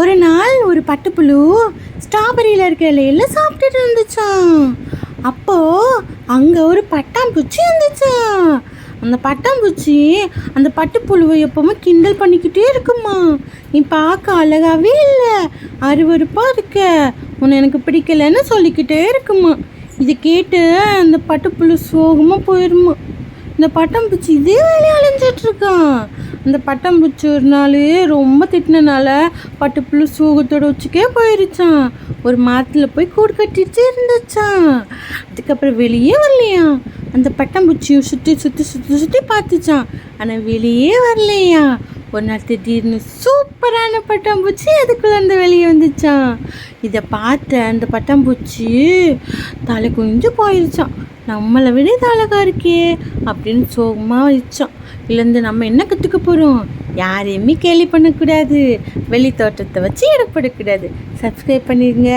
ஒரு நாள் ஒரு பட்டுப்புழு ஸ்ட்ராபெரியில் இருக்க இலையில சாப்பிட்டுட்டு இருந்துச்சாம். அப்போ அங்கே ஒரு பட்டாம்பூச்சி இருந்துச்சாம் அந்த பட்டாம்பூச்சி அந்த பட்டுப்புழுவை எப்போவுமே கிண்டல் பண்ணிக்கிட்டே இருக்குமா? நீ பார்க்க அழகாகவே இல்லை. அருவருப்பாக இருக்க. உன்னை எனக்கு பிடிக்கலன்னு சொல்லிக்கிட்டே இருக்குமா. இதை கேட்டு அந்த பட்டுப்புழு சோகமாக போயிருமா. இந்த பட்டாம்பூச்சி இதே வேலையை அலைஞ்சிட்டு இந்த பட்டம் பட்டாம்பூச்சி ஒரு நாள் ரொம்ப திட்டினனால பட்டுப்புழு சூகத்தோட உச்சிக்கே போயிருச்சான் ஒரு மரத்தில் போய் கூடு கட்டிட்டு இருந்துச்சான் அதுக்கப்புறம் வெளியே வரலையா? அந்த பட்டாம்பூச்சியை சுற்றி சுற்றி சுற்றி சுற்றி பார்த்துச்சான் ஆனால் வெளியே வரலையா? ஒரு நாள் திடீர்னு சூப்பரான பட்டாம்பூச்சி அதுக்குள்ளே அந்த வெளியே வந்துச்சான் இதை பார்த்த அந்த பட்டாம்பூச்சி தலை குனிஞ்சு போயிருச்சான் நம்மளை விட இது அழகா இருக்கே அப்படின்னு சோகமாக வச்சான் இல்லைந்து நம்ம என்ன கற்றுக்க போகிறோம் யாரையுமே கேலி பண்ணக்கூடாது. வெளி தோட்டத்தை வச்சு இடப்படக்கூடாது சப்ஸ்கிரைப் பண்ணிடுங்க